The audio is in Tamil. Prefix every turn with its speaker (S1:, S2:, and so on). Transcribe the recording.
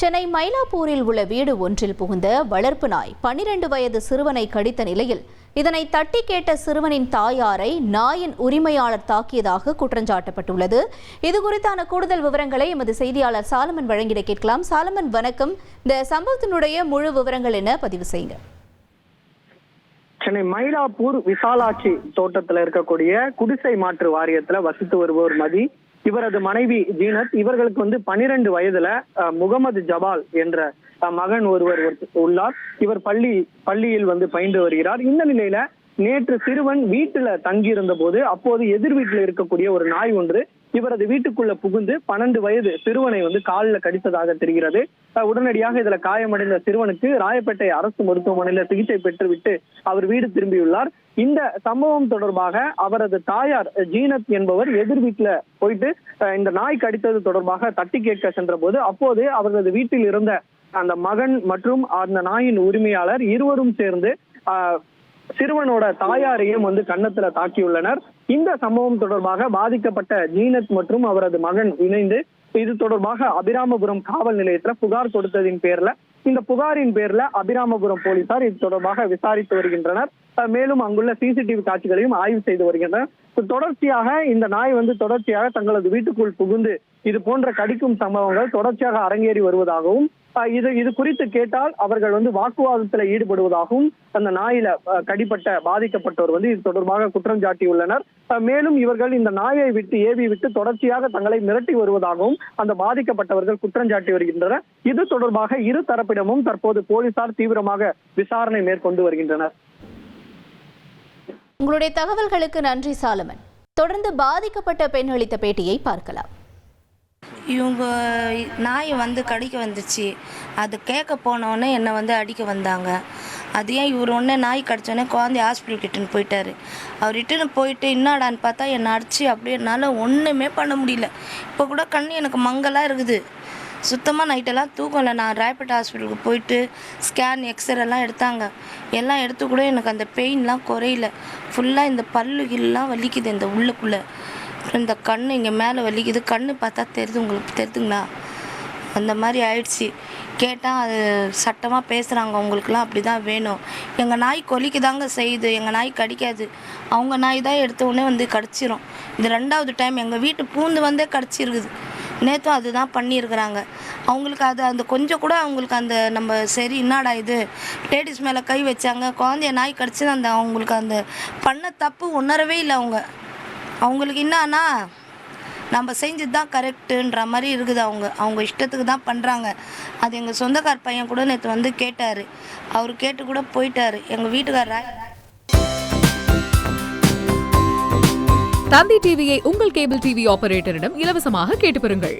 S1: சென்னை மயிலாப்பூரில் உள்ள வீடு ஒன்றில் புகுந்த வளர்ப்பு நாய் பனிரெண்டு வயது சிறுவனை கடித்த நிலையில் இதனை தட்டி கேட்ட சிறுவனின் தாயாரை நாயின் உரிமையாளர் தாக்கியதாக குற்றஞ்சாட்டப்பட்டுள்ளது. இது குறித்தான கூடுதல் விவரங்களை எமது செய்தியாளர் சாலமன் வழங்கிட கேட்கலாம். சாலமன் வணக்கம். இந்த சம்பவத்தினுடைய முழு விவரங்கள் என்ன? பதிவு செய்யுங்க.
S2: சென்னை மயிலாப்பூர் விசாலாட்சி தோட்டத்துல இருக்கக்கூடிய குடிசை மாற்று வாரியத்துல வசித்து வருபவர் மதி. இவரது மனைவி ஜீனத் இவர்களுக்கு வந்து பனிரெண்டு வயதுல முகமது ஜபால் என்ற மகன் ஒருவர் உள்ளார். இவர் பள்ளி பள்ளியில் வந்து பயின்று வருகிறார். இந்த நிலையில நேற்று சிறுவன் வீட்டுல தங்கியிருந்த போது அப்போது எதிர் வீட்டில் இருக்கக்கூடிய ஒரு நாய் ஒன்று இவரது வீட்டுக்குள்ள புகுந்து பன்னெண்டு வயது சிறுவனை வந்து காலில் கடித்ததாக தெரிகிறது. உடனடியாக இதுல காயமடைந்த சிறுவனுக்கு ராயப்பேட்டை அரசு மருத்துவமனையில சிகிச்சை பெற்றுவிட்டு அவர் வீடு திரும்பியுள்ளார். இந்த சம்பவம் தொடர்பாக அவரது தாயார் ஜீனத் என்பவர் எதிர் வீட்டுல போயிட்டு அஹ் இந்த நாய் கடித்தது தொடர்பாக தட்டி கேட்க சென்ற போது அப்போது அவரது வீட்டில் இருந்த அந்த மகன் மற்றும் அந்த நாயின் உரிமையாளர் இருவரும் சேர்ந்து சிறுவனோட தாயாரையும் வந்து கன்னத்துல தாக்கியுள்ளனர். இந்த சம்பவம் தொடர்பாக பாதிக்கப்பட்ட ஜீனத் மற்றும் அவரது மகன் இணைந்து இது தொடர்பாக அபிராமபுரம் காவல் நிலையத்துல புகார் கொடுத்ததின் பேர்ல இந்த புகாரின் பேர்ல அபிராமபுரம் போலீசார் இது தொடர்பாக விசாரித்து வருகின்றனர். மேலும் அங்குள்ள சிசிடிவி காட்சிகளையும் ஆய்வு செய்து வருகின்றனர். தொடர்ச்சியாக இந்த நாய் வந்து தொடர்ச்சியாக தங்களது வீட்டுக்குள் புகுந்து இது போன்ற கடிக்கும் சம்பவங்கள் தொடர்ச்சியாக அரங்கேறி வருவதாகவும் இது இது குறித்து கேட்டால் அவர்கள் வந்து வாக்குவாதத்துல ஈடுபடுவதாகவும் அந்த நாயில கடிப்பட்ட பாதிக்கப்பட்டவர் வந்து இது தொடர்பாக குற்றம் சாட்டியுள்ளனர். மேலும் இவர்கள் இந்த நாயை விட்டு ஏவி விட்டு தொடர்ச்சியாக தங்களை மிரட்டி வருவதாகவும் அந்த பாதிக்கப்பட்டவர்கள் குற்றம் சாட்டி வருகின்றனர். இது தொடர்பாக இரு தரப்பிடமும் தற்போது போலீசார் தீவிரமாக விசாரணை மேற்கொண்டு வருகின்றனர்.
S1: உங்களுடைய தகவல்களுக்கு நன்றி சாலமன். தொடர்ந்து பாதிக்கப்பட்ட பெண் அளித்த பேட்டியை பார்க்கலாம்.
S3: இவங்க நாய் வந்து கடிக்க வந்துச்சு. அது கேட்க போனோடனே என்னை வந்து அடிக்க வந்தாங்க. அது ஏன் இவர் உடனே நாய் கடிச்சோடனே குழந்தைய ஹாஸ்பிட்டல் கிட்டன்னு போயிட்டாரு. அவர் இட்டுன்னு போயிட்டு என்னடான்னு பார்த்தா என்னை அடிச்சு அப்படியே என்னால் ஒன்றுமே பண்ண முடியல. இப்போ கூட கண் எனக்கு மங்கலாக இருக்குது. சுத்தமாக நைட்டெல்லாம் தூக்கம் இல்லை. நான் ராயப்பேட்டை ஹாஸ்பிட்டலுக்கு போயிட்டு ஸ்கேன் எக்ஸ்ரேலாம் எடுத்தாங்க. எல்லாம் எடுத்து கூட எனக்கு அந்த பெயின்லாம் குறையல. ஃபுல்லாக இந்த பல்லு கில்லாம் வலிக்குது இந்த உள்ளுக்குள்ளே. அப்புறம் இந்த கண் இங்கே மேலே வலிக்குது கண் பார்த்தா தெரியுது உங்களுக்கு தெரியுதுங்களா அந்த மாதிரி ஆயிடுச்சு. கேட்டால் அது சட்டமாக பேசுகிறாங்க அவங்களுக்குலாம் அப்படி தான் வேணும். எங்கள் நாய் கொலிக்குதாங்க செய்யுது எங்கள் நாய் கடிக்காது. அவங்க நாய் தான் எடுத்த உடனே வந்து கடிச்சிரும். இது ரெண்டாவது டைம் எங்கள் வீட்டு பூந்து வந்தே கடிச்சிருக்குது. நேற்றும் அதுதான் பண்ணியிருக்கிறாங்க. அவங்களுக்கு அது அந்த கொஞ்சம் கூட அவங்களுக்கு அந்த நம்ம சரி என்னடா இது? லேடிஸ் மேலே கை வச்சாங்க. குழந்தைய நாய் கடிச்சு அந்த அவங்களுக்கு அந்த பண்ண தப்பு உணரவே இல்லை அவங்க. அவங்களுக்கு என்னன்னா நம்ம செஞ்சது தான் கரெக்டுன்ற மாதிரி இருக்குது அவங்க. அவங்க இஷ்டத்துக்கு தான் பண்ணுறாங்க அது எங்கள் சொந்தக்கார் பையன் கூட நேற்று வந்து கேட்டார். அவர் கேட்டு கூட போயிட்டார். எங்கள் வீட்டுக்காரர்?
S4: தந்தி டிவியை உங்கள் கேபிள் டிவி ஆபரேட்டரிடம் இலவசமாக கேட்டு பெறுங்கள்.